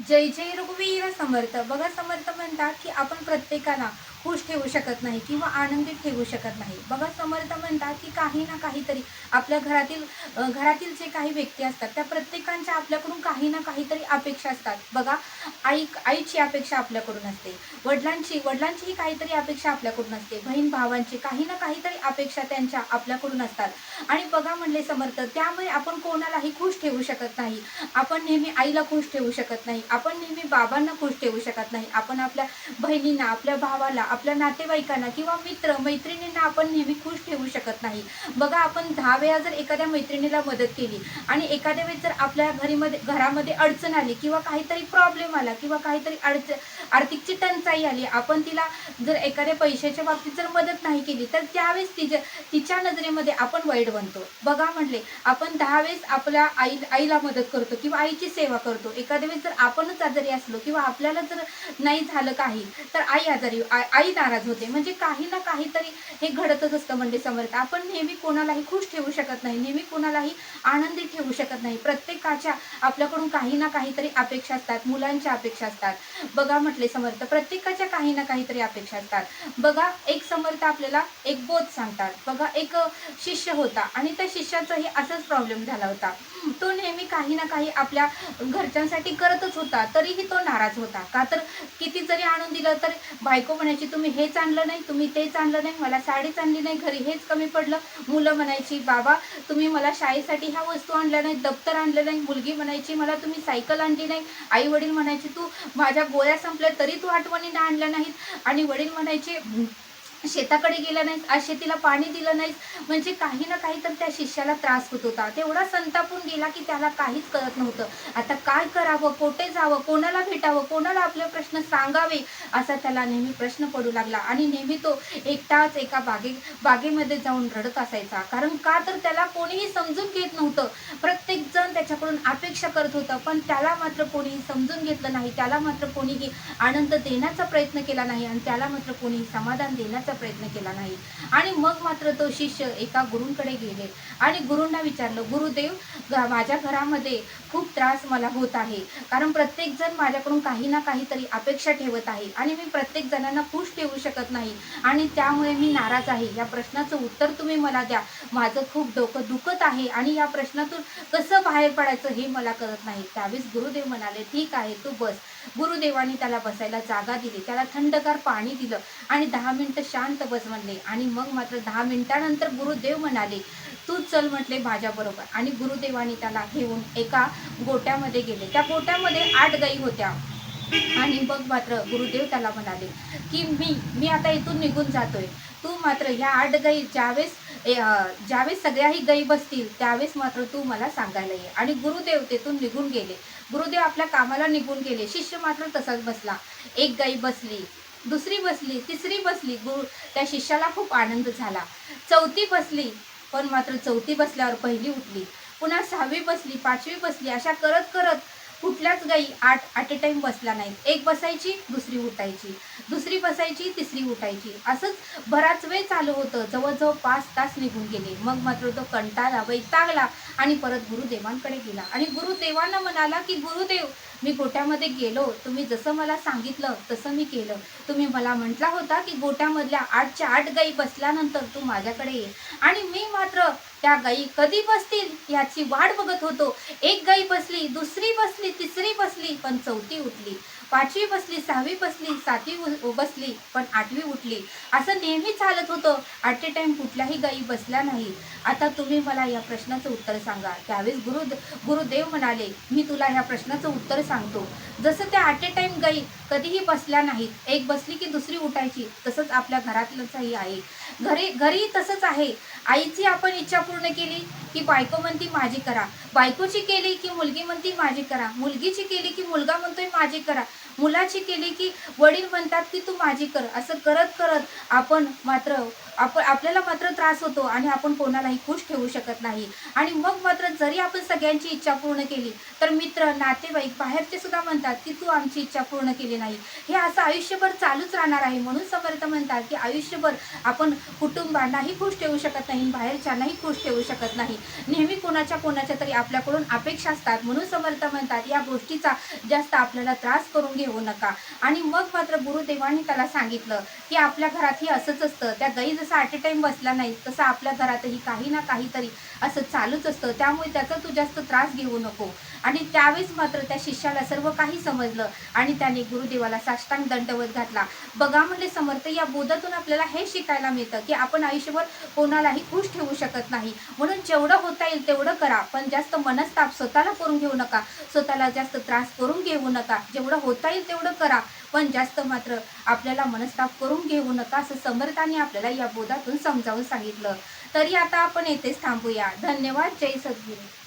जय जय रघुवीर समर्थ. बघा समर्थ म्हणतात की आपण प्रत्येकाला खुश ठेवू शकत नाही किंवा आनंदित ठेवू शकत नाही. बघा समर्थ म्हणतात की काही ना काहीतरी आपल्या घरातील घरातील जे काही व्यक्ती असतात त्या प्रत्येकांच्या आपल्याकडून काही ना काहीतरी अपेक्षा असतात. बघा आई आईची अपेक्षा आपल्याकडून असते. वडिलांची वडिलांचीही काहीतरी अपेक्षा आपल्याकडून असते. बहीण भावांची काही ना काहीतरी अपेक्षा त्यांच्या आपल्याकडून असतात. आणि बघा म्हणले समर्थ त्यामुळे आपण कोणालाही खुश ठेवू शकत नाही. आपण नेहमी आईला खुश ठेवू शकत नाही. आपण नेहमी बाबांना खुश ठेवू शकत नाही. आपण आपल्या बहिणींना आपल्या भावाला आपल्या नातेवाईकांना किंवा मित्र मैत्रिणींना आपण नेहमी खुश ठेवू शकत नाही. बघा आपण दहा वेळा जर एखाद्या मैत्रिणीला मदत केली आणि एखाद्या वेळेस जर आपल्या घरीमध्ये घरामध्ये अडचण आली किंवा काहीतरी प्रॉब्लेम आला किंवा काहीतरी अडचण आर्थिकची टंचाई आली आपण तिला जर एखाद्या पैशाच्या बाबतीत जर मदत नाही केली तर त्यावेळेस तिच्या तिच्या नजरेमध्ये आपण वाईट बनतो. बघा म्हटले आपण दहा वेळेस आपल्या आई आईला मदत करतो किंवा आईची सेवा करतो. एखाद्या वेळेस जर आपणच आजारी असलो किंवा आपल्याला जर नाही झालं काही तर आई आजारी आई आई नाराज होते. म्हणजे काही ना काहीतरी हे घडतच असतं म्हणजे समर्थ. आपण नेहमी कोणालाही खुश ठेवू शकत नाही. नेहमी कोणालाही आनंदी ठेवू शकत नाही. प्रत्येकाच्या आपल्याकडून काही ना काहीतरी अपेक्षा असतात. मुलांच्या अपेक्षा असतात. बघा म्हटले समर्थ प्रत्येकाच्या काही ना काहीतरी अपेक्षा असतात. बघा एक समर्थ आपल्याला एक बोध सांगतात. बघा एक शिष्य होता आणि त्या शिष्याचाही असाच प्रॉब्लेम झाला होता. तो नेहमी काही ना काही आपल्या घरच्यांसाठी करतच होता. तरीही तो नाराज होता. का तर किती जरी आणून दिलं तर बायको म्हणायची तुम्ही हेच आणलं नाही तुम्ही तेच आणलं नाही मला साडीच आणली नाही घरी हेच कमी पडलं. मुलं म्हणायची बाबा तुम्ही मला शाळेसाठी ह्या वस्तू आणल्या नाही दप्तर आणलं नाही. मुलगी म्हणायची मला तुम्ही सायकल आणली नाही. आई वडील म्हणायचे तू माझ्या गोळ्या संपल्या तरी तू आठवणींना आणल्या नाहीत. आणि वडील म्हणायचे शेताकडे गेला नाहीस आज शेतीला पाणी दिलं नाहीस म्हणजे काही ना काही तर त्या शिष्याला त्रास होत होता. तेवढा संतापून गेला की त्याला काहीच कळत नव्हतं. आता काय करावं कोठे जावं कोणाला भेटावं कोणाला आपले प्रश्न सांगावे असा त्याला नेहमी प्रश्न पडू लागला. आणि नेहमी तो एकटाच एका बागे बागेमध्ये जाऊन रडत असायचा. कारण का तर त्याला कोणीही समजून घेत नव्हतं. प्रत्येक जण त्याच्याकडून अपेक्षा करत होतं पण त्याला मात्र कोणीही समजून घेतलं नाही. त्याला मात्र कोणीही आनंद देण्याचा प्रयत्न केला नाही आणि त्याला मात्र कोणीही समाधान देण्याचा प्रयत्न केला नाही. आणि मग मात्र तो शिष्य एका गुरूंकडे गेले आणि गुरूंना विचारलं गुरुदेव माझ्या घरामध्ये खूप त्रास मला होत आहे. कारण प्रत्येकजण माझ्याकडून काही ना काहीतरी अपेक्षा ठेवत आहे आणि मी प्रत्येक जणांना खुश ठेवू शकत नाही. आणि त्यामुळे मी नाराज आहे. या प्रश्नाचं उत्तर तुम्ही मला द्या. माझं खूप डोकं दुखत आहे आणि या प्रश्नातून कसं बाहेर पडायचं हे मला कळत नाही. त्यावेळेस गुरुदेव म्हणाले ठीक आहे तू बस. गुरुदेवाने त्याला बसायला जागा दिली. त्याला थंडगार पाणी दिलं आणि दहा मिनिटं शांत बस म्हणले. आणि मग मात्र दहा मिनिटानंतर गुरुदेव म्हणाले तू चल म्हटले माझ्याबरोबर आणि गुरुदेवाने त्याला घेऊन एका गोट्यामध्ये गेले. त्या गोट्यामध्ये आठ गायी होत्या. आणि मग मात्र गुरुदेव त्याला म्हणाले की मी मी आता इथून निघून जातोय. तू मात्र ह्या आठ गायी ज्यावेळेस ज्यावेळेस सगळ्याही गायी बसतील त्यावेळेस मात्र तू मला सांगायला ये. आणि गुरुदेव तेथून निघून गेले. गुरुदेव आपल्या कामाला निघून गेले. शिष्य मात्र तसाच बसला. एक गाई बसली. दुसरी बसली तिसरी बसली गुरु त्या शिष्याला खूप आनंद झाला. चौथी बसली पण मात्र चौथी बसल्यावर पहिली उठली. पुन्हा सहावी बसली पाचवी बसली अशा करत करत कुठल्याच गाई आठ ॲट ए टाईम बसला नाही. एक बसायची दुसरी उठायची. दुसरी बसायची तिसरी उठायची. असंच बराच वेळ चालू होतं. जवळजवळ पाच तास निघून गेले. मग मात्र तो कंटाळा वैतागला आणि परत गुरुदेवांकडे गेला. आणि गुरुदेवांना म्हणाला की गुरुदेव मी गोट्यामध्ये गेलो. तुम्ही जसं मला सांगितलं तसं मी केलं. तुम्ही मला म्हटला होता की गोट्यामधल्या आठच्या आठ गाई बसल्यानंतर तू माझ्याकडे ये. आणि मी मात्र त्या गायी कधी बसतील याची वाट बघत होतो. एक गाई बसली दुसरी बसली तिसरी बसली पण चौथी उठली. पाचवी बसली सहावी बसली सातवी बसली पण आठवी उठली. असं नेहमी चालत होतं. ॲट ए टाइम कुठल्याही गायी बसल्या नाही. आता तुम्ही मला या प्रश्नाचं उत्तर सांगा. त्यावेळेस गुरु गुरुदेव म्हणाले मी तुला ह्या प्रश्नाचं उत्तर सांगतो. जसं त्या ॲट ए टाइम गायी कधीही बसल्या नाहीत. एक बसली की दुसरी उठायची तसंच आपल्या घरातलंचही आहे. घरी घरी तसंच आहे. आईची आपण इच्छा पूर्ण केली की बायको म्हणती माझी करा. बायकोची केली की मुलगी म्हणती माझी करा. मुलगीची केली की मुलगा म्हणतोय माझी करा. मुलाची केली की वडील म्हणतात की तू माझी कर. असं करत करत आपण मात्र आपण आपल्याला मात्र त्रास होतो आणि आपण कोणालाही खुश ठेवू शकत नाही. आणि मग मात्र जरी आपण सगळ्यांची इच्छा पूर्ण केली तर मित्र नातेवाईक बाहेरचे सुद्धा म्हणतात की तू आमची इच्छा पूर्ण केली नाही. हे असं आयुष्यभर चालूच राहणार आहे. म्हणून समर्थ म्हणतात की आयुष्यभर आपण कुटुंबांनाही खुश ठेवू शकत नाही बाहेरच्यांनाही खुश ठेवू शकत नाही. नेहमी कोणाच्या कोणाच्या तरी आपल्याकडून अपेक्षा असतात म्हणून समर्थ म्हणतात या गोष्टीचा जास्त आपल्याला त्रास करून घेऊ नका. आणि मग मात्र गुरुदेवांनी त्याला सांगितलं की आपल्या घरातही असंच असतं त्या गाई जसं ॲट ए टाईम बसला नाही तसं आपल्या घरातही काही ना काहीतरी असं चालूच असतं. त्यामुळे त्याचा तू जास्त त्रास घेऊ नको. आणि त्यावेळेस मात्र त्या शिष्याला सर्व काही समजलं आणि त्याने गुरुदेवाला साष्टांग दंडवत घातला. बघा म्हणजे समर्थ या बोधातून आपल्याला हे शिकायला मिळतं. की आपण आयुष्यभर कोणालाही खुश ठेवू शकत नाही. म्हणून जेवढं होता येईल तेवढं करा पण जास्त मनस्ताप स्वतःला करून घेऊ नका. स्वतःला जास्त त्रास करून घेऊ नका. जेवढं होता येईल तेवढं करा पण जास्त मात्र आपल्याला मनस्ताप करून घेऊ नका असं समर्थाने आपल्याला या बोधातून समजावून सांगितलं. तरी आता आपण येथेच थांबूया. धन्यवाद. जय सद्गुरू.